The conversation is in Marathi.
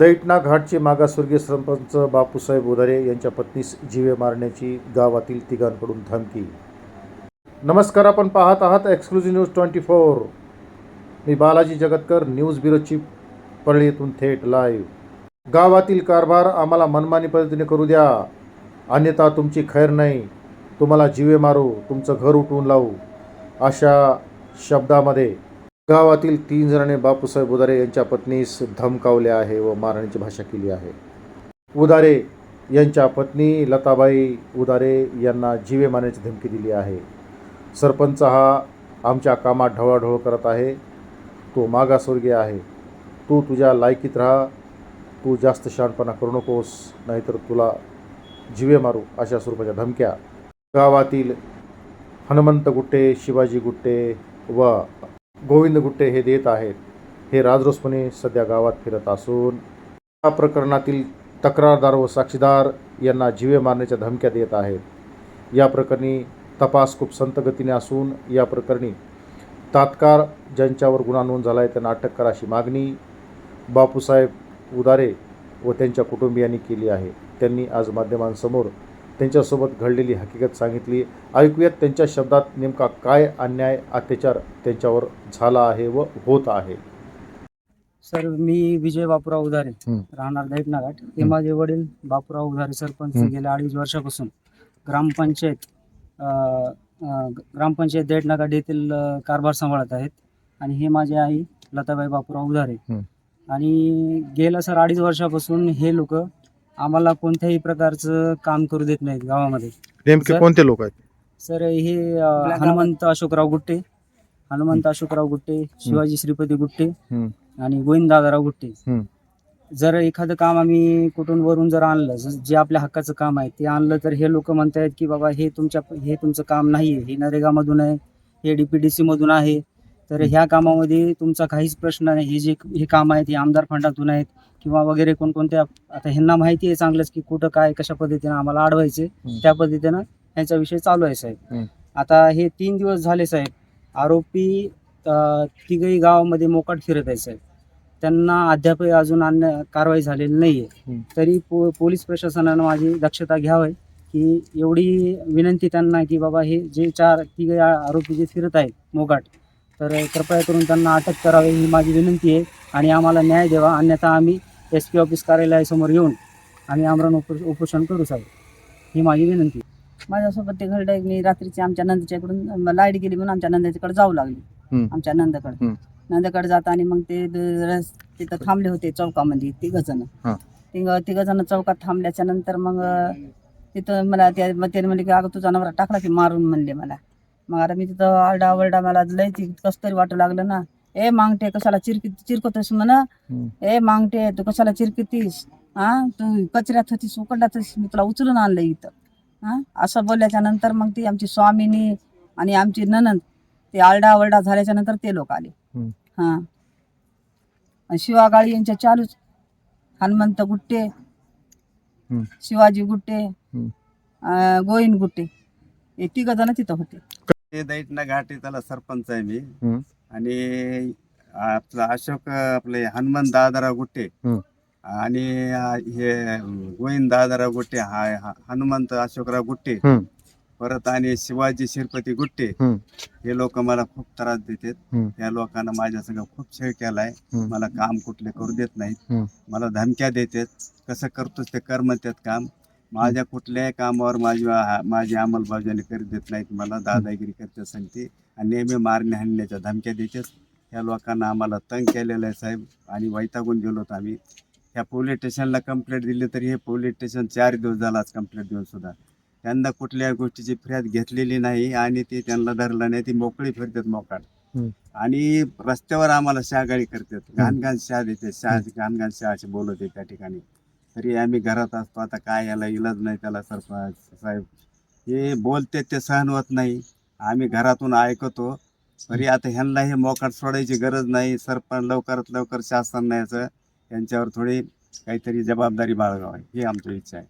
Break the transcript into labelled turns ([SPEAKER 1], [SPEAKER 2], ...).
[SPEAKER 1] दैटना घाटचे मागासवर्गीय सरपंच बापूसाहेब उदारे यांच्या पत्नीस जीवे मारण्याची गावातील तिघांकडून धमकी. नमस्कार आपण पाहत आहात एक्सक्लुझिव्ह न्यूज ट्वेंटी फोर मी बालाजी जगतकर न्यूज ब्युरोची परळीतून थेट लाईव्ह गावातील कारभार आम्हाला मनमानी पद्धतीने करू द्या. अन्यथा तुमची खैर नाही. तुम्हाला जीवे मारू तुमचं घर उठवून लावू. अशा शब्दामध्ये गावातील तीन जणांनी बापूसाहेब उदारे यांच्या पत्नीस धमकावले आहे व मारण्याची भाषा केली आहे. उदारे यांच्या पत्नी लताबाई उदारे यांना जीवे मारण्याची धमकी दिली आहे. सरपंच हा आमच्या कामात ढवळाढवळ करत आहे. तो मागासवर्गीय आहे. तू तुझ्या लायकीत राहा. तू जास्त शहाणपणा करू नकोस नाहीतर तुला जीवे मारू अशा स्वरूपाच्या धमक्या. गावातील हनुमंत गुट्टे शिवाजी गुट्टे व गोविंद गुट्टे हे देत आहेत. हे राजरोसपणे सध्या गावात फिरत असून या प्रकरणातील तक्रारदार व साक्षीदार यांना जीवे मारण्याच्या धमक्या देत आहेत. या प्रकरणी तपास खूप संतगतीने असून या प्रकरणी तात्काळ ज्यांच्यावर गुन्हा नोंद झाला आहे त्यांना अटक करा अशी मागणी बापूसाहेब उदारे व त्यांच्या कुटुंबियांनी केली आहे. त्यांनी आज माध्यमांसमोर त्यांच्यासोबत घडलेली हकीकत सांगितली ऐकूयात त्यांच्या शब्दात नेमका काय अन्याय अत्याचार त्यांच्यावर झाला आहे व होत आहे
[SPEAKER 2] सर मी विजय बापूराव उधारे. राहणार दैटना घाट हे. माझे वडील बापूराव उधारे सरपंच. गेल्या अडीच वर्षापासून ग्रामपंचायत ग्रामपंचायत दैटना घाट येथील कारभार सांभाळत आहेत आणि हे माझे आई लताबाई बापूराव उधारे. आणि गेल्या सर अडीच वर्षापासून हे लोक आम्हाला कोणत्याही प्रकारचं काम करू देत नाहीत गावामध्ये.
[SPEAKER 1] नेमके
[SPEAKER 2] सर?
[SPEAKER 1] कोणते लोक आहेत?
[SPEAKER 2] सर हे अं, हनुमंत अशोकराव गुट्टे. हनुमंत अशोकराव गुट्टे शिवाजी श्रीपती गुट्टे
[SPEAKER 1] हं.
[SPEAKER 2] आणि गोविंद दादाराव गुट्टे.
[SPEAKER 1] हं.
[SPEAKER 2] जर एखादं काम आम्ही कुठून वरून जर आणलं ज- जे आपल्या हक्काचं काम आहे ते आणलं तर हे लोक म्हणतायत की बाबा हे तुमच्या हे तुमचं काम नाही हे नरेगामधून आहे हे डीपीडीसी मधून आहे. तर ह्या कामामध्ये तुमचा काहीच प्रश्न नाही. हे जे हे काम आहेत हे आमदार फंडातून आहेत. किंवा वगैरे कोणकोणत्या आता ह्यांना माहिती आहे चांगलंच की कुठं काय कशा पद्धतीनं आम्हाला अडवायचे. त्या पद्धतीनं ह्यांचा विषय चालू आहे. साहेब आता हे तीन दिवस झाले साहेब आरोपी तिघही गावामध्ये मोकाट फिरत आहे साहेब त्यांना अद्याप अजून अन्य कारवाई झालेली नाही आहे
[SPEAKER 1] हं.
[SPEAKER 2] तरी पो पोलीस प्रशासनानं माझी दक्षता घ्यावी की एवढी विनंती त्यांना की बाबा हे जे चार तिघे आरोपी जे फिरत आहेत मोकाट तर कृपया करून त्यांना अटक करावी ही माझी विनंती आहे आणि आम्हाला न्याय द्यावा अन्यथा आम्ही एस पी ऑफिस कार्यालयासमोर येऊन आम्ही आमरण उप उपोषण करू साहेब ही माझी विनंती.
[SPEAKER 3] माझ्यासोबत ते घडलं मी रात्रीची आमच्या नंदच्या इकडून लाइट गेली म्हणून आमच्या नंदाच्याकडे जाऊ लागली. आमच्या नंदाकडे. नंदाकडे जात आणि मग ते तिथं थांबले होते चौकामध्ये तिघ जण
[SPEAKER 1] हा.
[SPEAKER 3] तिघ जण चौकात थांबल्याच्या नंतर मग तिथं मला त्या मग त्याने म्हणले की अगं तुझा नवरा टाकला की मारून म्हणले मला मग आता मी तिथं आरडा वरडा मला लय ती कस तरी वाटू लागलं ना ए मांगटे कशाला चिरकी चिरकतोस म्हण. ए मांगटे तू कशाला चिरकतीस? हा? तू कचऱ्यात होतीस उकडल्यात होतीस मी तुला उचलून आणलं इथं. हा? असं बोलल्याच्या नंतर मग ती आमची स्वामिनी आणि आमची ननंद ते आरडा वरडा झाल्याच्यानंतर ते लोक आले. हा. आणि शिवागाळी यांच्या चालूच. हनुमंत गुट्टे
[SPEAKER 1] हम्म.
[SPEAKER 3] शिवाजी गुट्टे गोविंद गुट्टे. हे तिघ जण तिथं होते.
[SPEAKER 4] ते दैटना घाटी त्याला सरपंच आहे मी. आणि आपलं अशोक आपले हनुमान दादाराव गुट्टे. आणि हे गोविंद दादाराव गुट्टे हा हा- हनुमंत अशोकराव गुट्टे
[SPEAKER 1] हम्म.
[SPEAKER 4] परत आणि शिवाजी शिरपती गुट्टे
[SPEAKER 1] हम्म.
[SPEAKER 4] हे लोक मला खूप त्रास देतात
[SPEAKER 1] हम्म.
[SPEAKER 4] या लोकांना माझ्या संग खूप छळ केलाय
[SPEAKER 1] हम्म.
[SPEAKER 4] मला काम कुठले करू देत नाहीत
[SPEAKER 1] हम्म.
[SPEAKER 4] मला धमक्या देतात कसं करतोस ते कर म्हणतात काम माझ्या कुठल्याही कामावर माझी माझी अंमलबजावणी करीत देत नाहीत मला दादागिरी करते सांगते आणि नेहमी मारणे हाणण्याच्या धमक्या देतात ह्या लोकांना आम्हाला तंग केलेलं आहे साहेब. आणि वैतागून गेलो आम्ही. ह्या पोलीस स्टेशनला कंप्लेंट दिली तरी हे पोलीस स्टेशन चार दिवस झाला आज कंप्लेंट देऊन सुद्धा. त्यांना कुठल्या गोष्टीची फिर्याद घेतलेली नाही आणि ते त्यांना धरलं नाही. ती मोकळी फिरतात मोकाट. आणि रस्त्यावर आम्हाला शहागाळी करतात. घाण घाण शहा देते शहा घाण घाण शहाचे बोलवते त्या ठिकाणी. तरी आम्ही घरात असतो. आता काय याला इलाज नाही त्याला सरपंच साहेब. हे बोलते ते सहन होत नाही. आम्ही घरातून ऐकतो. तरी आता ह्यांना हे मोकाट सोडायची गरज नाही. सरपंच लवकरात लवकर शासन याचं यांच्यावर थोडी काहीतरी जबाबदारी बाळगावी. ही आमची इच्छा आहे.